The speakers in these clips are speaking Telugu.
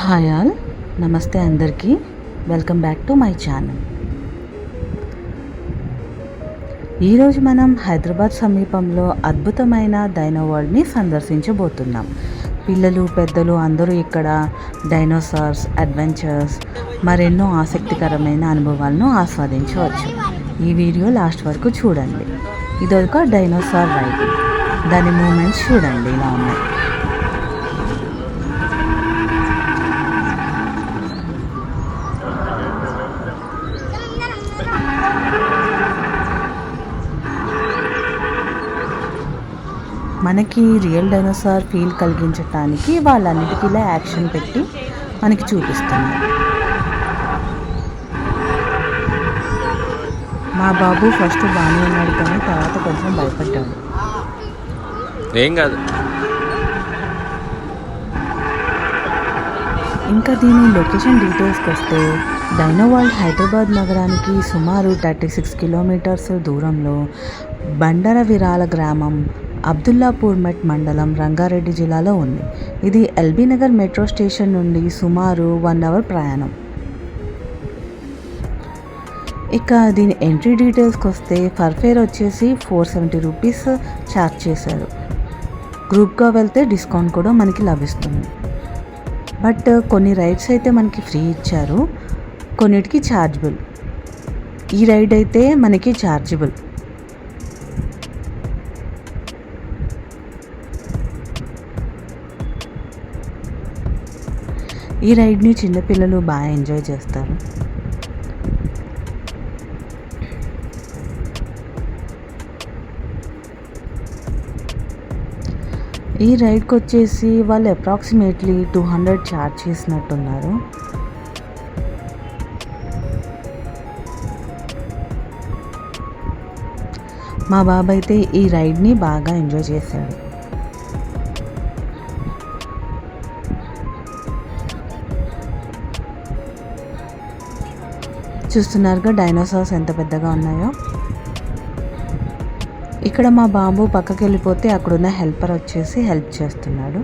Hi all. నమస్తే అందరికీ. Welcome back to my channel. ఈరోజు మనం హైదరాబాద్ సమీపంలో అద్భుతమైన డైనో వరల్డ్ని సందర్శించబోతున్నాం. పిల్లలు పెద్దలు అందరూ ఇక్కడ డైనోసార్స్ అడ్వెంచర్స్ మరెన్నో ఆసక్తికరమైన అనుభవాలను ఆస్వాదించవచ్చు. ఈ వీడియో లాస్ట్ వరకు చూడండి. ఇదొక డైనోసార్ రైడ్. దాని మూమెంట్స్ చూడండి. ఇలా ఉన్నాయి. మనకి రియల్ డైనోసార్ ఫీల్ కలిగించటానికి వాళ్ళన్నిటికీ ఇలా యాక్షన్ పెట్టి మనకి చూపిస్తున్నారు. మా బాబు ఫస్ట్ బాగానే ఉన్నాడు కానీ తర్వాత కొంచెం భయపడ్డాడు. ఏం కాదు. ఇంకా దీని లొకేషన్ డీటెయిల్స్కి వస్తే డైనో వరల్డ్ హైదరాబాద్ నగరానికి సుమారు థర్టీ సిక్స్ కిలోమీటర్స్ దూరంలో బండర విరాల గ్రామం అబ్దుల్లాపూర్ మెట్ మండలం రంగారెడ్డి జిల్లాలో ఉంది. ఇది ఎల్బీ నగర్ మెట్రో స్టేషన్ నుండి సుమారు వన్ అవర్ ప్రయాణం. ఇక దీని ఎంట్రీ డీటెయిల్స్కి వస్తే ఫర్ఫేర్ వచ్చేసి ఫోర్ సెవెంటీ రూపీస్ ఛార్జ్ చేశారు. గ్రూప్గా వెళ్తే డిస్కౌంట్ కూడా మనకి లభిస్తుంది. బట్ కొన్ని రైడ్స్ అయితే మనకి ఫ్రీ ఇచ్చారు. కొన్నిటికి ఛార్జబుల్. ఈ రైడ్ అయితే మనకి ఛార్జబుల్. ఈ రైడ్ని చిన్నపిల్లలు బాగా ఎంజాయ్ చేస్తారు. ఈ రైడ్కి వచ్చేసి వాళ్ళు అప్రాక్సిమేట్లీ టూ హండ్రెడ్ ఛార్జ్ చేసినట్టున్నారు. మా బాబు అయితే ఈ రైడ్ని బాగా ఎంజాయ్ చేశాడు. చూస్తున్నారుగా డైనోసార్స్ ఎంత పెద్దగా ఉన్నాయో. ఇక్కడ మా బాబు పక్కకి వెళ్ళిపోతే అక్కడున్న హెల్పర్ వచ్చేసి హెల్ప్ చేస్తున్నాడు.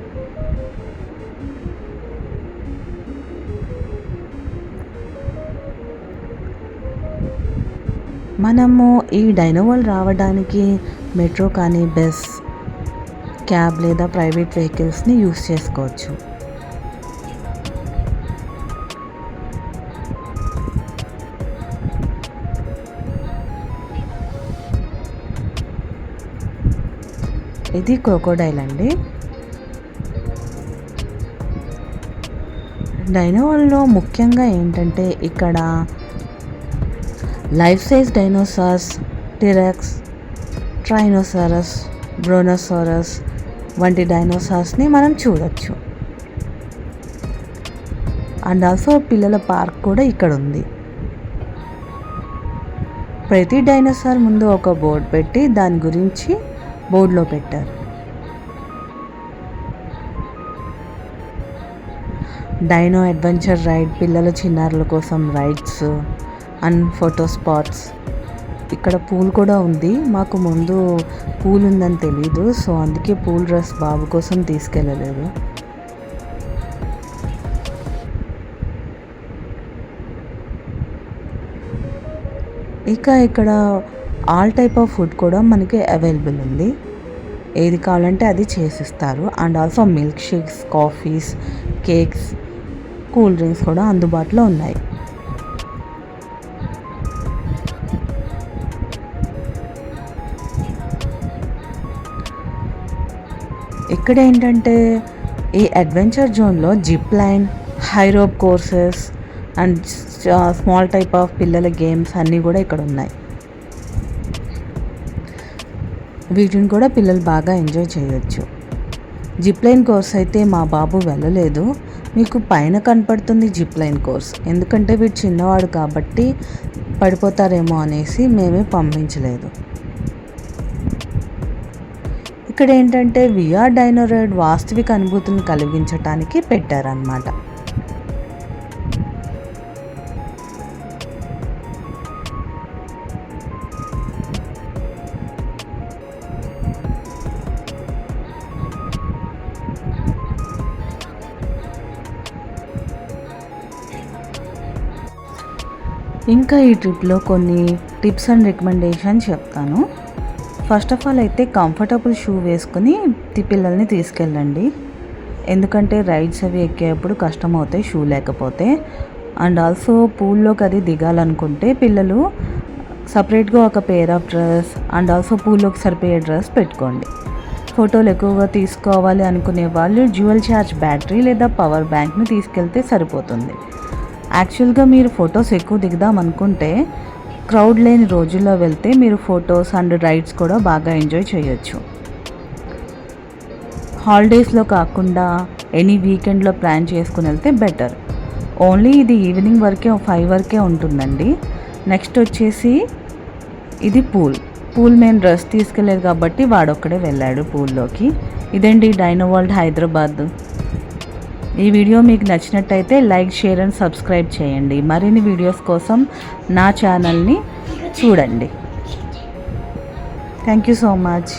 మనము ఈ డైనోవల్ రావడానికి మెట్రో కానీ బస్ క్యాబ్ లేదా ప్రైవేట్ వెహికల్స్ని యూస్ చేసుకోవచ్చు. ఇది క్రోకోడైల్ అండి. డైనోల్లో ముఖ్యంగా ఏంటంటే ఇక్కడ life size dinosaurs T rex tyrannosaurus brontosaurus వంటి డైనోసార్స్ని మనం చూడొచ్చు. అండ్ ఆల్సో పిల్లల పార్క్ కూడా ఇక్కడ ఉంది. ప్రతి డైనోసార్ ముందు ఒక బోర్డు పెట్టి దాని గురించి బోర్డులో పెట్టారు. డైనో అడ్వెంచర్ రైడ్ పిల్లల చిన్నారుల కోసం రైడ్స్ అండ్ ఫోటో స్పాట్స్ ఇక్కడ పూల్ కూడా ఉంది. మాకు ముందు పూల్ ఉందని తెలీదు. సో అందుకే పూల్ డ్రెస్ బాబు కోసం తీసుకెళ్ళలేదు. ఇక ఇక్కడ ఆల్ టైప్ ఆఫ్ ఫుడ్ కూడా మనకి అవైలబుల్ ఉంది. ఏది కావాలంటే అది చేసిస్తారు. And also milk shakes coffees cakes cool drinks కూడా అందుబాటులో ఉన్నాయి. ఇక్కడ ఏంటంటే ఈ అడ్వెంచర్ జోన్లో zip line high rope courses and small type of పిల్లల గేమ్స్ అన్నీ కూడా ఇక్కడ ఉన్నాయి. వీటిని కూడా పిల్లలు బాగా ఎంజాయ్ చేయొచ్చు. జిప్ లైన్ కోర్స్ అయితే మా బాబు వెళ్ళలేదు. మీకు పైన కనపడుతుంది జిప్ లైన్ కోర్స్. ఎందుకంటే వీడు చిన్నవాడు కాబట్టి పడిపోతారేమో అనేసి మేమే పంపించలేదు. ఇక్కడ ఏంటంటే విఆర్ డైనోరైడ్ వాస్తవిక అనుభూతిని కలిగించటానికి పెట్టారనమాట ఇంకా ఈ ట్రిప్లో కొన్ని టిప్స్ అండ్ రికమెండేషన్ చెప్తాను. ఫస్ట్ ఆఫ్ ఆల్ అయితే కంఫర్టబుల్ షూ వేసుకుని పిల్లల్ని తీసుకెళ్ళండి. ఎందుకంటే రైడ్స్ అవి ఎక్కేటప్పుడు కష్టం అవుతాయి షూ లేకపోతే. అండ్ ఆల్సో పూల్లోకి అది దిగాలనుకుంటే పిల్లలు సపరేట్గా ఒక pair of dress and also పూల్లోకి సరిపోయే డ్రెస్ పెట్టుకోండి. ఫోటోలు ఎక్కువగా తీసుకోవాలి అనుకునే వాళ్ళు డ్యూయల్ ఛార్జ్ బ్యాటరీ లేదా పవర్ బ్యాంక్ని తీసుకెళ్తే సరిపోతుంది. యాక్చువల్గా మీరు ఫొటోస్ ఎక్కువ దిగుదాం అనుకుంటే క్రౌడ్ లేని రోజుల్లో వెళ్తే మీరు ఫొటోస్ అండ్ రైడ్స్ కూడా బాగా ఎంజాయ్ చేయొచ్చు. హాలిడేస్లో కాకుండా ఎనీ వీకెండ్లో ప్లాన్ చేసుకుని వెళ్తే బెటర్ ఓన్లీ ఇది ఈవినింగ్ వరకే ఫైవ్ వరకే ఉంటుందండి. నెక్స్ట్ వచ్చేసి ఇది పూల్ పూల్ మేము డ్రెస్ తీసుకెళ్ళలేదు కాబట్టి వాడొక్కడే వెళ్ళాడు పూల్లోకి ఇదండి డైనో వరల్డ్ హైదరాబాద్ ఈ వీడియో మీకు నచ్చినట్టయితే లైక్ షేర్ అండ్ సబ్స్క్రైబ్ చేయండి. మరిన్ని వీడియోస్ కోసం నా ఛానల్ని చూడండి. Thank you so much